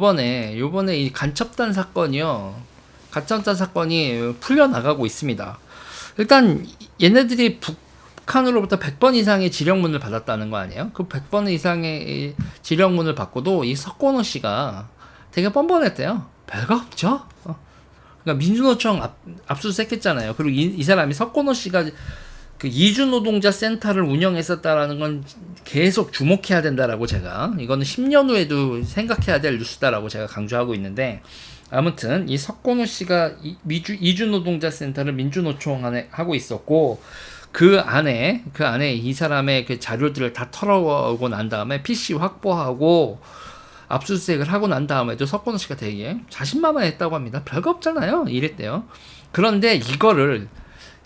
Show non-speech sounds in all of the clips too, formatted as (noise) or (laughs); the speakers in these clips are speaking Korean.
요번에 요번에 이 간첩단 사건이요. 간첩단 사건이 풀려 나가고 있습니다. 일단 얘네들이 북한으로부터 100번 이상의 지령문을 받았다는 거 아니에요? 그 100번 이상의 이 지령문을 받고도 이 석권호 씨가 되게 뻔뻔했대요. 별거 없죠. 어. 그러니까 민주노총 압, 압수수색했잖아요. 그리고 이, 이 사람이 석권호 씨가 그 이주노동자 센터를 운영했었다라는 건 계속 주목해야 된다라고 제가 이거는 10년 후에도 생각해야 될 뉴스다라고 제가 강조하고 있는데 아무튼 이 석권호 씨가 이, 미주, 이주노동자 센터를 민주노총 안에 하고 있었고 그 안에 그 안에 이 사람의 그 자료들을 다 털어오고 난 다음에 PC 확보하고 압수수색을 하고 난 다음에도 석권호 씨가 되게 자신만만했다고 합니다. 별거 없잖아요. 이랬대요. 그런데 이거를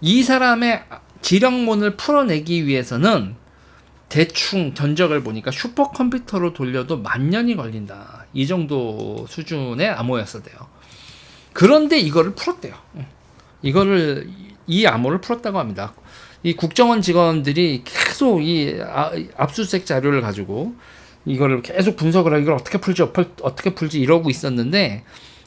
이 사람의 지령문을 풀어내기 위해서는 대충 전적을 보니까 슈퍼컴퓨터로 돌려도 만 년이 걸린다. 이 정도 수준의 암호였어대요. 그런데 이거를 풀었대요. 이거를 이 암호를 풀었다고 합니다. 이 국정원 직원들이 계속 이 아, 압수수색 자료를 가지고 이거를 계속 분석을 하고 이걸 어떻게 풀지 어떻게 풀지 이러고 있었는데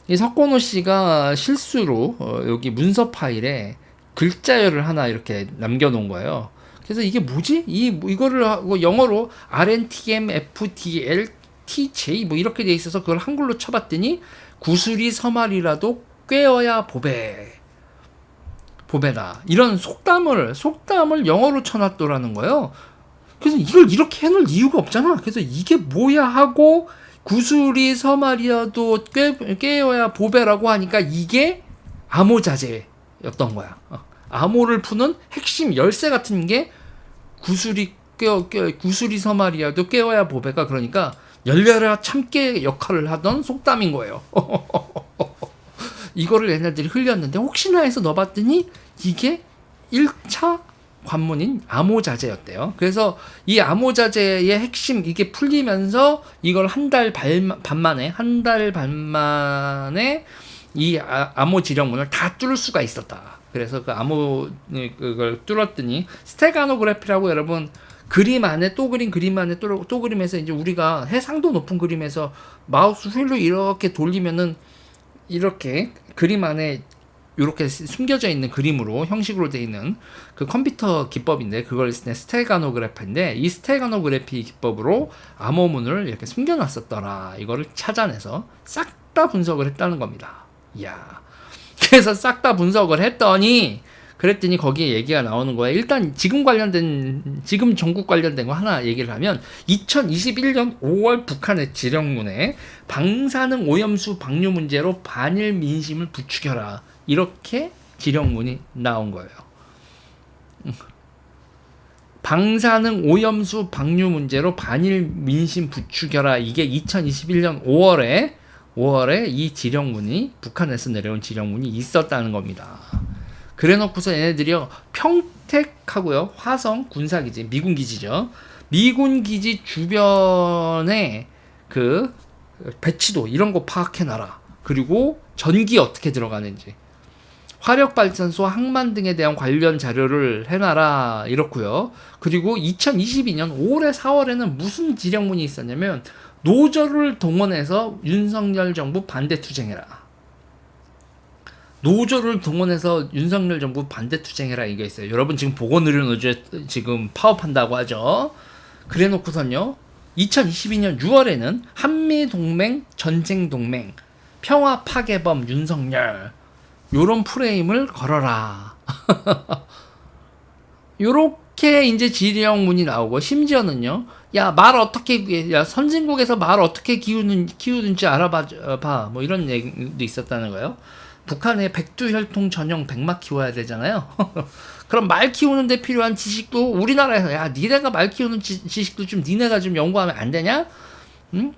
이 석권호 씨가 실수로 어, 여기 문서 파일에 글자열을 하나 이렇게 남겨놓은 거예요. 그래서 이게 뭐지? 이 이거를 하고 영어로 RNTM FDL TJ 뭐 이렇게 돼 있어서 그걸 한글로 쳐봤더니 구슬이 서말이라도 꿰어야 보배 보배다 이런 속담을 속담을 영어로 쳐놨더라는 거예요. 그래서 이걸 이렇게 해놓을 이유가 없잖아. 그래서 이게 뭐야 하고 구슬이 서말이라도 꿰, 꿰어야 보배라고 하니까 이게 암호자재였던 거야. 어. 암호를 푸는 핵심 열쇠 같은 게 구슬이 깨어, 깨어 구슬이 서말이야도 깨어야 보배가 그러니까 열려라 참깨 역할을 하던 속담인 거예요. (laughs) 이거를 얘네들이 흘렸는데 혹시나 해서 넣어봤더니 이게 1차 관문인 암호자재였대요. 그래서 이 암호자재의 핵심 이게 풀리면서 이걸 한 달 반 만에 한 달 반 만에 이 아, 암호 지령문을 다 뚫을 수가 있었다. 그래서 그 암호 그걸 뚫었더니 스테가노그래피라고 여러분 그림 안에 또 그린 그림 안에 또, 또 그림에서 이제 우리가 해상도 높은 그림에서 마우스 휠로 이렇게 돌리면은 이렇게 그림 안에 이렇게 숨겨져 있는 그림으로 형식으로 되어 있는 그 컴퓨터 기법인데 그걸 스테가노그래피인데 이 스테가노그래피 기법으로 암호문을 이렇게 숨겨놨었더라 이거를 찾아내서 싹 다 분석을 했다는 겁니다. 이야 그래서 싹 다 분석을 했더니 그랬더니 거기에 얘기가 나오는 거야. 일단 지금 관련된 지금 전국 관련된 거 하나 얘기를 하면 2021년 5월 북한의 지령문에 방사능 오염수 방류 문제로 반일 민심을 부추겨라. 이렇게 지령문이 나온 거예요. 방사능 오염수 방류 문제로 반일 민심 부추겨라. 이게 2021년 5월에 5월에 이 지령문이 북한에서 내려온 지령문이 있었다는 겁니다. 그래놓고서 얘네들이요 평택하고요 화성 군사기지 미군 기지죠. 미군 기지 주변에 그 배치도 이런 거 파악해놔라. 그리고 전기 어떻게 들어가는지 화력 발전소 항만 등에 대한 관련 자료를 해놔라 이렇고요. 그리고 2022년 5월에 4월에는 무슨 지령문이 있었냐면 노조를 동원해서 윤석열 정부 반대 투쟁해라. 노조를 동원해서 윤석열 정부 반대 투쟁해라 이게 있어요. 여러분 지금 보건의료 노조에 지금 파업한다고 하죠. 그래 놓고선요. 2022년 6월에는 한미 동맹, 전쟁 동맹, 평화 파괴범 윤석열 요런 프레임을 걸어라. (laughs) 요렇게 이제 지령문이 나오고 심지어는요. 야, 말 어떻게, 야, 선진국에서 말 어떻게 키우는, 키우는지 알아봐, 봐. 뭐 이런 얘기도 있었다는 거예요. 북한에 백두혈통 전용 백막 키워야 되잖아요. (laughs) 그럼 말 키우는데 필요한 지식도 우리나라에서, 야, 니네가 말 키우는 지, 식도 좀 니네가 좀 연구하면 안 되냐? 응?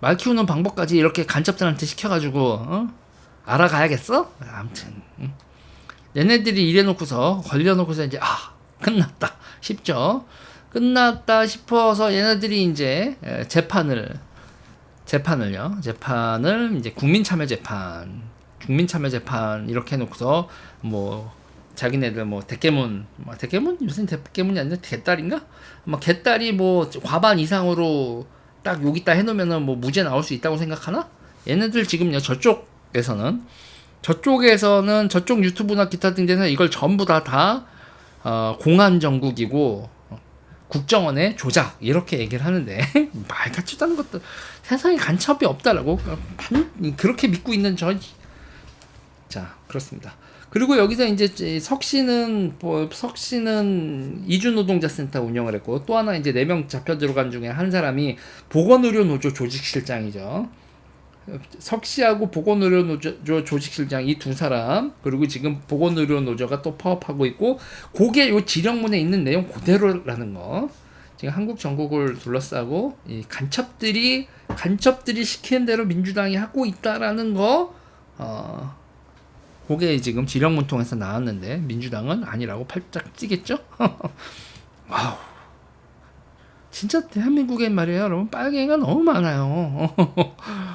말 키우는 방법까지 이렇게 간첩들한테 시켜가지고, 어? 알아가야겠어? 아무튼, 응? 얘네들이 이래놓고서, 걸려놓고서 이제, 아, 끝났다. 쉽죠? 끝났다 싶어서 얘네들이 이제 재판을 재판을요 재판을 이제 국민참여 재판 국민참여 재판 이렇게 해놓고서 뭐 자기네들 뭐 대깨문 뭐 대깨문 무슨 대깨문이 아니라 개딸인가 뭐 개딸이 뭐 과반 이상으로 딱 여기다 해놓으면은 뭐 무죄 나올 수 있다고 생각하나 얘네들 지금요 저쪽에서는 저쪽에서는 저쪽 유튜브나 기타 등등에서 이걸 전부 다 다 어, 공안 정국이고 어, 국정원의 조작 이렇게 얘기를 하는데 (laughs) 말 같지도 않은 것도 세상에 간첩이 없다라고 반- 그렇게 믿고 있는 저 자 그렇습니다. 그리고 여기서 이제 석씨는 뭐 석씨는 이주노동자 센터 운영을 했고 또 하나 이제 네 명 잡혀 들어간 중에 한 사람이 보건의료 노조 조직실장이죠. 석씨하고 보건의료 노조 조직실장 이 두 사람 그리고 지금 보건의료 노조가 또 파업하고 있고 그게 요 지령문에 있는 내용 그대로라는 거. 지금 한국 전국을 둘러싸고 이 간첩들이 간첩들이 시키는 대로 민주당이 하고 있다라는 거. 어, 그게 지금 지령문 통해서 나왔는데 민주당은 아니라고 팔짝 뛰겠죠? (laughs) 와우. 진짜 대한민국엔 말이에요, 여러분 빨갱이가 너무 많아요. (laughs)